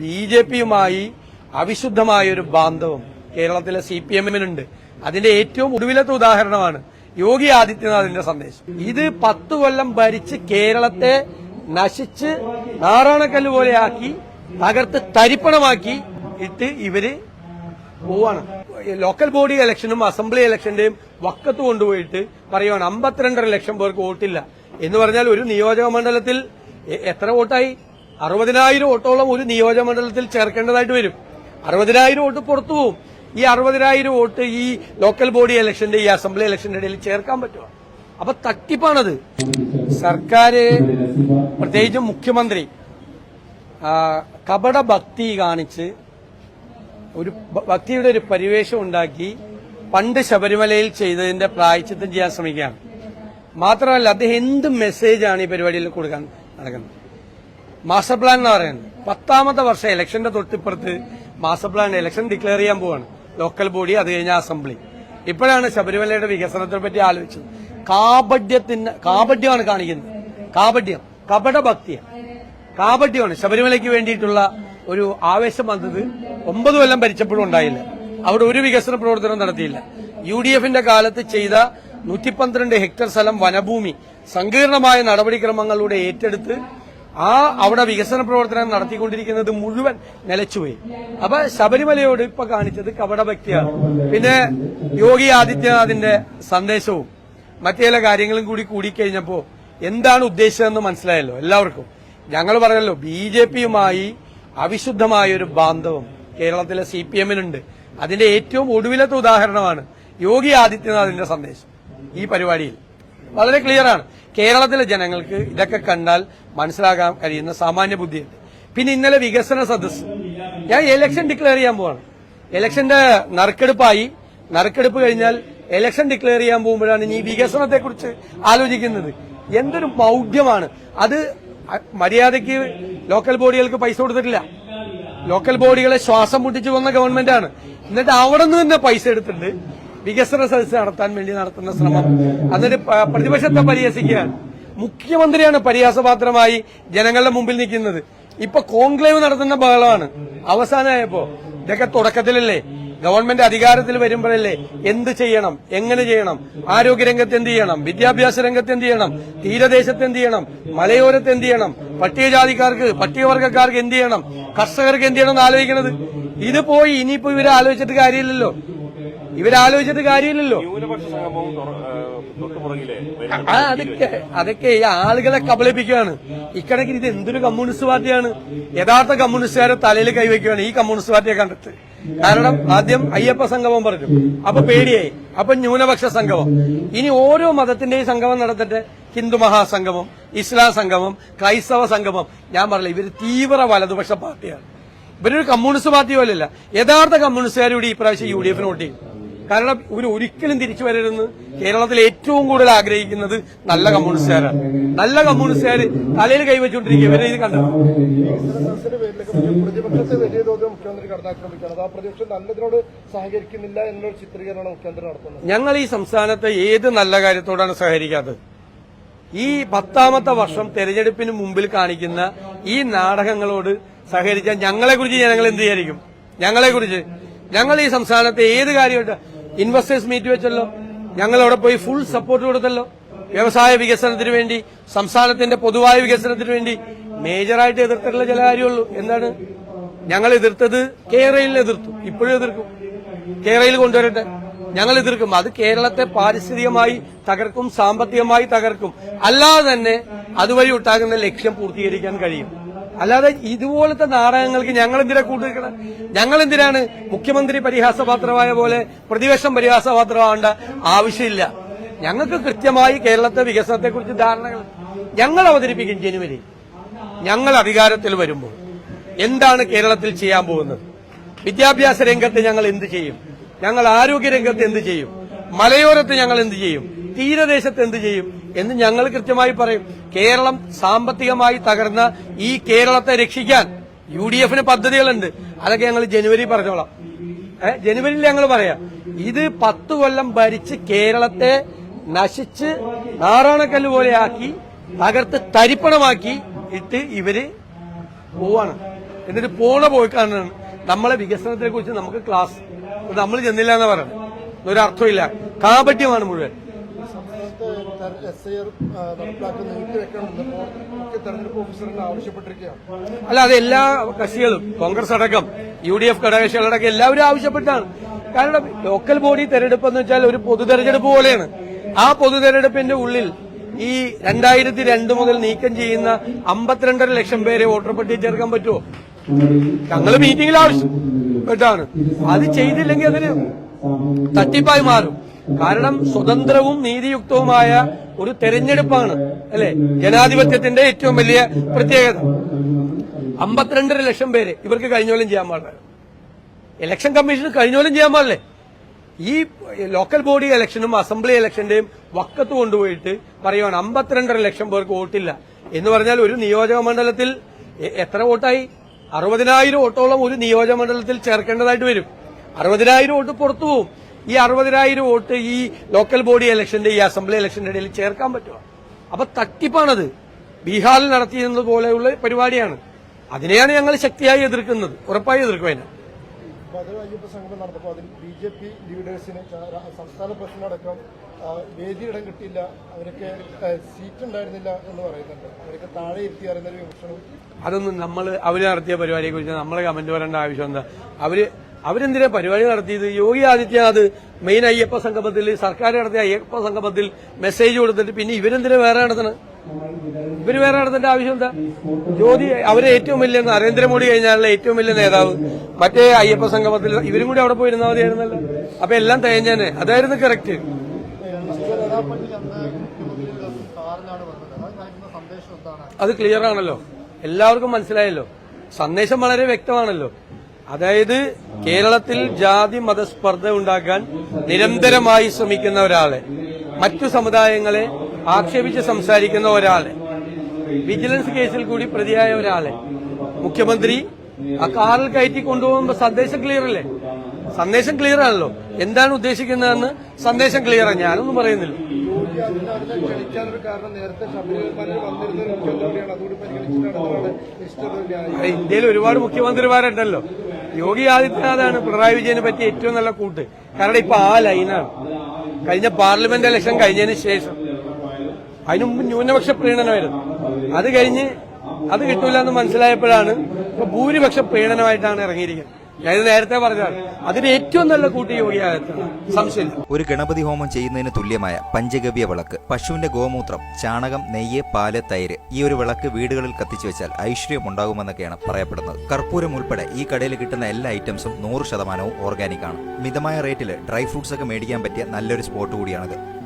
B J പിയുമായി അവിശുദ്ധമായ ഒരു ബാന്ധവം കേരളത്തിലെ സി പി എമ്മിനുണ്ട്. അതിന്റെ ഏറ്റവും ഒടുവിലത്തെ ഉദാഹരണമാണ് യോഗി ആദിത്യനാഥിന്റെ സന്ദേശം. ഇത് പത്തു കൊല്ലം ഭരിച്ച് കേരളത്തെ നശിച്ച് നാറാണക്കല്ല് പോലെയാക്കി തകർത്ത് തരിപ്പണമാക്കി ഇട്ട് ഇവർ പോവാണ്. ലോക്കൽ ബോഡി ഇലക്ഷനും അസംബ്ലി ഇലക്ഷന്റെയും വക്കത്ത് കൊണ്ടുപോയിട്ട് പറയുവാണ് അമ്പത്തിരണ്ടര ലക്ഷം പേർക്ക് വോട്ടില്ല. എന്ന് പറഞ്ഞാൽ ഒരു നിയോജക മണ്ഡലത്തിൽ എത്ര വോട്ടായി? അറുപതിനായിരം വോട്ടോളം ഒരു നിയോജകമണ്ഡലത്തിൽ ചേർക്കേണ്ടതായിട്ട് വരും. അറുപതിനായിരം വോട്ട് പുറത്തു പോകും ഈ അറുപതിനായിരം വോട്ട് ഈ ലോക്കൽ ബോഡി ഇലക്ഷന്റെ ഈ അസംബ്ലി ഇലക്ഷന്റെ ഇടയിൽ ചേർക്കാൻ പറ്റുമോ? അപ്പൊ തട്ടിപ്പാണത്. സർക്കാർ പ്രത്യേകിച്ചും മുഖ്യമന്ത്രി കപട ഭക്തി കാണിച്ച് ഒരു ഭക്തിയുടെ ഒരു പരിവേഷം ഉണ്ടാക്കി പണ്ട് ശബരിമലയിൽ ചെയ്തതിന്റെ പ്രായച്ചിത്തം ചെയ്യാൻ ശ്രമിക്കുകയാണ്. മാത്രമല്ല അദ്ദേഹം എന്ത് മെസ്സേജാണ് ഈ പരിപാടിയിൽ കൊടുക്കാൻ നടക്കുന്നത്? മാസ്റ്റർ പ്ലാൻ എന്ന് പറയുന്നത്. പത്താമത്തെ വർഷം ഇലക്ഷന്റെ തൊട്ടിപ്പുറത്ത് മാസ്റ്റർ പ്ലാൻ ഇലക്ഷൻ ഡിക്ലെയർ ചെയ്യാൻ പോവാണ്. ലോക്കൽ ബോഡി അത് കഴിഞ്ഞ അസംബ്ലി ഇപ്പോഴാണ് ശബരിമലയുടെ വികസനത്തെ പറ്റി ആലോചിച്ചത്. കാപഡ്യത്തിന് കാപഡ്യമാണ് കാണിക്കുന്നത്. കാപഡ്യം കപട ഭക്തിയാണ് കാപട്യമാണ് ശബരിമലയ്ക്ക് വേണ്ടിയിട്ടുള്ള ഒരു ആവേശം വന്നത് ഒമ്പത് കൊല്ലം ഭരിച്ചപ്പോഴും ഉണ്ടായില്ല. അവിടെ ഒരു വികസന പ്രവർത്തനം നടത്തിയില്ല. യു ഡി എഫിന്റെ കാലത്ത് ചെയ്ത നൂറ്റി പന്ത്രണ്ട് ഹെക്ടർ സ്ഥലം വനഭൂമി. സങ്കീർണമായ നടപടിക്രമങ്ങളിലൂടെ ഏറ്റെടുത്ത് ആ അവിടെ വികസന പ്രവർത്തനം നടത്തിക്കൊണ്ടിരിക്കുന്നത് മുഴുവൻ നിലച്ചുപോയി. അപ്പൊ ശബരിമലയോട് ഇപ്പൊ കാണിച്ചത് കപടഭക്തിയാണ് പിന്നെ യോഗി ആദിത്യനാഥിന്റെ സന്ദേശവും മറ്റു ചില കാര്യങ്ങളും കൂടി കൂടിക്കഴിഞ്ഞപ്പോ എന്താണ് ഉദ്ദേശിച്ചതെന്ന് മനസ്സിലായല്ലോ എല്ലാവർക്കും. ഞങ്ങൾ പറഞ്ഞല്ലോ ബി ജെ പിയുമായി അവിശുദ്ധമായ ഒരു ബാന്ധവം കേരളത്തിലെ സി പി എമ്മിനുണ്ട്. അതിന്റെ ഏറ്റവും ഒടുവിലത്തെ ഉദാഹരണമാണ് യോഗി ആദിത്യനാഥിന്റെ സന്ദേശം ഈ പരിപാടിയിൽ. വളരെ ക്ലിയറാണ് കേരളത്തിലെ ജനങ്ങൾക്ക് ഇതൊക്കെ കണ്ടാൽ മനസ്സിലാക്കാൻ കഴിയുന്ന സാമാന്യ ബുദ്ധിയുണ്ട്. പിന്നെ ഇന്നലെ വികസന സദസ് ഞാൻ ഇലക്ഷൻ ഡിക്ലെയർ ചെയ്യാൻ പോവാണ്. ഇലക്ഷന്റെ നറുക്കെടുപ്പായി. നറുക്കെടുപ്പ് കഴിഞ്ഞാൽ ഇലക്ഷൻ ഡിക്ലെയർ ചെയ്യാൻ പോകുമ്പോഴാണ് ഈ വികസനത്തെ കുറിച്ച് ആലോചിക്കുന്നത്. എന്തൊരു മൗഢ്യമാണ്. അത് മര്യാദയ്ക്ക് ലോക്കൽ ബോഡികൾക്ക് പൈസ കൊടുത്തിട്ടില്ല. ലോക്കൽ ബോഡികളെ ശ്വാസം മുട്ടിച്ചു വന്ന ഗവൺമെന്റാണ് എന്നിട്ട് അവിടെ നിന്ന് തന്നെ പൈസ എടുത്തിട്ട് വികസന സദസ്സ് നടത്താൻ വേണ്ടി നടത്തുന്ന ശ്രമം. അതൊരു പ്രതിപക്ഷത്തെ പരിഹസിക്കുകയാണ് മുഖ്യമന്ത്രിയാണ് പരിഹാസപാത്രമായി ജനങ്ങളുടെ മുമ്പിൽ നിൽക്കുന്നത്. ഇപ്പൊ കോൺക്ലേവ് നടത്തുന്ന ബഹളമാണ്. അവസാനമായപ്പോ ഇതൊക്കെ തുടക്കത്തിലല്ലേ? ഗവൺമെന്റ് അധികാരത്തിൽ വരുമ്പോഴല്ലേ എന്ത് ചെയ്യണം? എങ്ങനെ ചെയ്യണം? ആരോഗ്യരംഗത്ത് എന്ത് ചെയ്യണം? വിദ്യാഭ്യാസ രംഗത്ത് എന്ത് ചെയ്യണം? തീരദേശത്ത് എന്ത് ചെയ്യണം? മലയോരത്ത് എന്ത് ചെയ്യണം? പട്ടികജാതിക്കാർക്ക് പട്ടികവർഗക്കാർക്ക് എന്ത് ചെയ്യണം? കർഷകർക്ക് എന്ത് ചെയ്യണം എന്ന് ആലോചിക്കണത്? ഇത് പോയി ഇനിയിപ്പോ ഇവരെ ആലോചിച്ചിട്ട് കാര്യമില്ലല്ലോ. ഇവരാലോചിച്ചിട്ട് കാര്യമില്ലല്ലോ. ആ, അതൊക്കെ അതൊക്കെ ഈ ആളുകളെ കബളിപ്പിക്കുകയാണ്. ഇക്കണക്കിന് ഇത് എന്തൊരു കമ്മ്യൂണിസ്റ്റ് പാർട്ടിയാണ്? യഥാർത്ഥ കമ്മ്യൂണിസ്റ്റുകാരെ തലയിൽ കൈവയ്ക്കുകയാണ് ഈ കമ്മ്യൂണിസ്റ്റ് പാർട്ടിയെ കണ്ടിട്ട്. കാരണം ആദ്യം അയ്യപ്പ സംഗമം പറഞ്ഞു. അപ്പൊ പേടിയായി. അപ്പൊ ന്യൂനപക്ഷ സംഗമം. ഇനി ഓരോ മതത്തിന്റെയും സംഗമം നടത്തിട്ട് ഹിന്ദു മഹാസംഗമം ഇസ്ലാം സംഗമം ക്രൈസ്തവ സംഗമം. ഞാൻ പറഞ്ഞില്ല ഇവർ തീവ്ര വലതുപക്ഷ പാർട്ടിയാണ്. ഇവരൊരു കമ്മ്യൂണിസ്റ്റ് പാർട്ടി പോലെയല്ല. യഥാർത്ഥ കമ്മ്യൂണിസ്റ്റുകാരോട് കൂടി പ്രാവശ്യം യു ഡി എഫിന് വോട്ട് ചെയ്യും കാരണം ഇവർ ഒരിക്കലും തിരിച്ചു വരരുതെന്ന് കേരളത്തിൽ ഏറ്റവും കൂടുതൽ ആഗ്രഹിക്കുന്നത് നല്ല കമ്മ്യൂണിസ്റ്റുകാരാണ്. നല്ല കമ്മ്യൂണിസ്റ്റുകാർ തലയിൽ കൈവച്ചുകൊണ്ടിരിക്കുക ഇവരെ ഇത് കണ്ടു? പ്രതിപക്ഷത്തെ വലിയ തോതിൽ മുഖ്യമന്ത്രി കടന്നാക്രമിക്കുകയാണ്. ആ പ്രതിപക്ഷം നല്ലതിനോട് സഹകരിക്കുന്നില്ല എന്നൊരു ചിത്രീകരണമാണ് മുഖ്യമന്ത്രി നടത്തുന്നത്. ഞങ്ങൾ ഈ സംസ്ഥാനത്തെ ഏത് നല്ല കാര്യത്തോടാണ് സഹകരിക്കാത്തത്? ഈ പത്താമത്തെ വർഷം തെരഞ്ഞെടുപ്പിന് മുമ്പിൽ കാണിക്കുന്ന ഈ നാടകങ്ങളോട് സഹകരിച്ച ഞങ്ങളെ കുറിച്ച് ജനങ്ങൾ എന്ത് വിചാരിക്കും? ഞങ്ങളെ കുറിച്ച് ഞങ്ങൾ ഈ സംസ്ഥാനത്തെ ഏത് കാര്യമായിട്ട് ഇൻവെസ്റ്റേഴ്സ് മീറ്റ് വെച്ചല്ലോ. ഞങ്ങൾ അവിടെ പോയി ഫുൾ സപ്പോർട്ട് കൊടുത്തല്ലോ. വ്യവസായ വികസനത്തിന് വേണ്ടി സംസ്ഥാനത്തിന്റെ പൊതുവായ വികസനത്തിന് വേണ്ടി മേജറായിട്ട് എതിർത്തിട്ടുള്ള ചില കാര്യമുള്ളൂ. എന്താണ്? ഞങ്ങൾ എതിർത്തത് കേരളയിൽ എതിർത്തു. ഇപ്പോഴും എതിർക്കും. കേരളയിൽ കൊണ്ടുവരട്ടെ. ഞങ്ങൾ എതിർക്കും. അത് കേരളത്തെ പാരിസ്ഥിതികമായി തകർക്കും സാമ്പത്തികമായി തകർക്കും. അല്ലാതെ തന്നെ അതുവഴി ഉണ്ടാകുന്ന ലക്ഷ്യം പൂർത്തീകരിക്കാൻ കഴിയും. അല്ലാതെ ഇതുപോലത്തെ നാടകങ്ങൾക്ക് ഞങ്ങൾ എന്തിനാ കൂട്ടുനിൽക്കണം ഞങ്ങൾ എന്തിനാണ് മുഖ്യമന്ത്രി പരിഹാസപാത്രമായ പോലെ പ്രതിപക്ഷം പരിഹാസപാത്രമാവേണ്ട ആവശ്യമില്ല. ഞങ്ങൾക്ക് കൃത്യമായി കേരളത്തെ വികസനത്തെക്കുറിച്ച് ധാരണകൾ ഞങ്ങൾ അവതരിപ്പിക്കും ജനുവരി. ഞങ്ങൾ അധികാരത്തിൽ വരുമ്പോൾ എന്താണ് കേരളത്തിൽ ചെയ്യാൻ പോകുന്നത്? വിദ്യാഭ്യാസ രംഗത്ത് ഞങ്ങൾ എന്ത് ചെയ്യും? ഞങ്ങൾ ആരോഗ്യ രംഗത്ത് എന്ത് ചെയ്യും? മലയോരത്ത് ഞങ്ങൾ എന്ത് ചെയ്യും? തീരദേശത്ത് എന്ത് ചെയ്യും എന്ന് ഞങ്ങൾ കൃത്യമായി പറയും. കേരളം സാമ്പത്തികമായി തകർന്ന ഈ കേരളത്തെ രക്ഷിക്കാൻ യു ഡി എഫിന് പദ്ധതികളുണ്ട്. അതൊക്കെ ഞങ്ങൾ ജനുവരി പറഞ്ഞോളാം. ഏഹ് ജനുവരിയിൽ ഞങ്ങൾ പറയാം. ഇത് പത്തു കൊല്ലം ഭരിച്ച് കേരളത്തെ നശിച്ച് നാറാണക്കല്ല് പോലെയാക്കി തകർത്ത് തരിപ്പണമാക്കി ഇട്ട് ഇവർ പോവാണ്. എന്നിട്ട് പോണ പോയിക്കാണ് നമ്മളെ വികസനത്തെ കുറിച്ച് നമുക്ക് ക്ലാസ് നമ്മൾ ചെന്നില്ല എന്ന് പറയുന്നത്. ഒരർത്ഥമില്ല കാപട്യമാണ് മുഴുവൻ. അല്ല അത് എല്ലാ കക്ഷികളും കോൺഗ്രസ് അടക്കം യു ഡി എഫ് ഘടകകക്ഷികളടക്കം എല്ലാവരും ആവശ്യപ്പെട്ടാണ്. കാരണം ലോക്കൽ ബോഡി തെരഞ്ഞെടുപ്പ് എന്ന് വെച്ചാൽ ഒരു പൊതു തെരഞ്ഞെടുപ്പ് പോലെയാണ്. ആ പൊതു തെരഞ്ഞെടുപ്പിന്റെ ഉള്ളിൽ ഈ രണ്ടായിരത്തി രണ്ട് മുതൽ നീക്കം ചെയ്യുന്ന അമ്പത്തിരണ്ടര ലക്ഷം പേരെ വോട്ടർ പട്ടിക ചേർക്കാൻ പറ്റുമോ? ഞങ്ങൾ മീറ്റിംഗിൽ ആവശ്യപ്പെട്ടാണ്. അത് ചെയ്തില്ലെങ്കിൽ അതിന് തട്ടിപ്പായി മാറും. കാരണം സ്വതന്ത്രവും നീതിയുക്തവുമായ ഒരു തെരഞ്ഞെടുപ്പാണ് അല്ലെ? ജനാധിപത്യത്തിന്റെ ഏറ്റവും വലിയ പ്രത്യേകത. അമ്പത്തിരണ്ടര ലക്ഷം പേര് ഇവർക്ക് കഴിഞ്ഞോലും ചെയ്യാൻ പാടില്ല. ഇലക്ഷൻ കമ്മീഷന് കഴിഞ്ഞോലും ചെയ്യാൻ പാടില്ലേ? ഈ ലോക്കൽ ബോഡി ഇലക്ഷനും അസംബ്ലി ഇലക്ഷന്റെയും വക്കത്ത് കൊണ്ടുപോയിട്ട് പറയുവാണ് അമ്പത്തിരണ്ടര ലക്ഷം പേർക്ക് വോട്ടില്ല. എന്ന് പറഞ്ഞാൽ ഒരു നിയോജക മണ്ഡലത്തിൽ എത്ര വോട്ടായി? അറുപതിനായിരം വോട്ടോളം ഒരു നിയോജക മണ്ഡലത്തിൽ ചേർക്കേണ്ടതായിട്ട് വരും. അറുപതിനായിരം വോട്ട് പുറത്തു പോകും ഈ അറുപതിനായിരം വോട്ട് ഈ ലോക്കൽ ബോഡി ഇലക്ഷന്റെ ഈ അസംബ്ലി ഇലക്ഷന്റെ ഇടയിൽ ചേർക്കാൻ പറ്റുമോ? അപ്പൊ തട്ടിപ്പാണത്. ബീഹാറിൽ നടത്തിയിരുന്നത് പോലെയുള്ള പരിപാടിയാണ്. അതിനെയാണ് ഞങ്ങൾ ശക്തിയായി എതിർക്കുന്നത്. ഉറപ്പായി എതിർക്കും അതിനെ. അപ്പോൾ അത് അയ്യപ്പ സംഗമം നടന്നപ്പോൾ അതിൽ ബി ജെ പി ലീഡേഴ്സിന് സംസ്ഥാന പ്രസിഡന്റടക്കം വേദിയിടം കിട്ടിയില്ല. അവരൊക്കെ സീറ്റ് ഉണ്ടായിരുന്നില്ല എന്ന് പറയുന്നുണ്ട്. അവരൊക്കെ താഴെ ഇരുത്തി അറിയുന്നൊരു വിമർശനം അതൊന്നും നമ്മൾ അവർ നടത്തിയ പരിപാടിയെ കുറിച്ച് നമ്മൾ കമന്റ് പറയേണ്ട ആവശ്യം എന്താ? അവർ അവരെന്തിനാ പരിപാടി നടത്തിയത്? യോഗി ആദിത്യനാഥ് മെയിൻ അയ്യപ്പ സംഗമത്തിൽ സർക്കാർ നടത്തിയ അയ്യപ്പ സംഗമത്തിൽ മെസ്സേജ് കൊടുത്തിട്ട് പിന്നെ ഇവരെന്തിനാ വേറെ നടത്തണം ഇവർ വേറെ നടത്തേണ്ട ആവശ്യം എന്താ? ജ്യോതി അവരെ ഏറ്റവും വലിയ നരേന്ദ്രമോദി കഴിഞ്ഞാലുള്ള ഏറ്റവും വലിയ നേതാവ്. മറ്റേ അയ്യപ്പ സംഗമത്തിൽ ഇവരും കൂടി അവിടെ പോയിരുന്നാൽ മതിയായിരുന്നല്ലോ. അപ്പൊ എല്ലാം തേഞ്ഞേനെ. അതായിരുന്നു കറക്റ്റ് അത് ക്ലിയർ ആണല്ലോ. എല്ലാവർക്കും മനസ്സിലായല്ലോ. സന്ദേശം വളരെ വ്യക്തമാണല്ലോ. അതായത് കേരളത്തിൽ ജാതി മതസ്പർദ്ധ ഉണ്ടാക്കാൻ നിരന്തരമായി ശ്രമിക്കുന്ന ഒരാളെ മറ്റു സമുദായങ്ങളെ ആക്ഷേപിച്ച് സംസാരിക്കുന്ന ഒരാളെ വിജിലൻസ് കേസിൽ കൂടി പ്രതിയായ ഒരാളെ മുഖ്യമന്ത്രി ആ കാറിൽ കയറ്റി കൊണ്ടുപോകുമ്പോൾ സന്ദേശം ക്ലിയർ അല്ലേ? സന്ദേശം ക്ലിയർ ആണല്ലോ. എന്താണ് ഉദ്ദേശിക്കുന്നതെന്ന് സന്ദേശം ക്ലിയർ ആണ് ഞാനൊന്നും പറയുന്നില്ല. കാരണം നേരത്തെ ഇന്ത്യയിൽ ഒരുപാട് മുഖ്യമന്ത്രിമാരുണ്ടല്ലോ. യോഗി ആദിത്യനാഥാണ് പിണറായി വിജയനെ പറ്റി ഏറ്റവും നല്ല കൂട്ട്. കാരണം ഇപ്പൊ ആ ലൈനാണ്. കഴിഞ്ഞ പാർലമെന്റ് ഇലക്ഷൻ കഴിഞ്ഞതിന് ശേഷം. അതിനു മുമ്പ് ന്യൂനപക്ഷ പ്രീണനമായിരുന്നു. അത് കഴിഞ്ഞ് അത് കിട്ടൂല എന്ന് മനസ്സിലായപ്പോഴാണ് ഇപ്പൊ ഭൂരിപക്ഷ പ്രീണനമായിട്ടാണ് ഇറങ്ങിയിരിക്കുന്നത്. ഞാനിത് നേരത്തെ പറഞ്ഞതാണ്. അതിന് ഏറ്റവും നല്ല കൂട്ടി യോഗി സംശയമില്ല ഒരു ഗണപതി ഹോമം ചെയ്യുന്നതിന് തുല്യമായ പഞ്ചഗവ്യ വിളക്ക് പശുവിന്റെ ഗോമൂത്രം ചാണകം നെയ്യ് പാൽ തൈര് ഈ ഒരു വിളക്ക് വീടുകളിൽ കത്തിച്ചു വെച്ചാൽ ഐശ്വര്യം ഉണ്ടാകുമെന്നൊക്കെയാണ് പറയപ്പെടുന്നത്. കർപ്പൂരം ഉൾപ്പെടെ ഈ കടയിൽ കിട്ടുന്ന എല്ലാ ഐറ്റംസും നൂറ് ശതമാനവും ഓർഗാനിക് ആണ്. മിതമായ റേറ്റിൽ ഡ്രൈ ഫ്രൂട്ട്സ് ഒക്കെ മേടിക്കാൻ പറ്റിയ നല്ലൊരു സ്പോട്ട് കൂടിയാണിത്.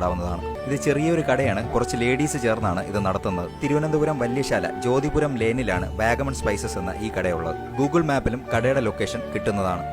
ബന്ധപ്പെടാവുന്നതാണ് ഇത് ചെറിയൊരു കടയാണ്. കുറച്ച് ലേഡീസ് ചേർന്നാണ് ഇത് നടത്തുന്നത്. തിരുവനന്തപുരം വല്യശാല ജ്യോതിപുരം ലേനിലാണ് വാഗമൺ സ്പൈസസ് എന്ന ഈ കടയുള്ളത്. ഗൂഗിൾ മാപ്പിലും കടയുടെ ലൊക്കേഷൻ കിട്ടുന്നതാണ്.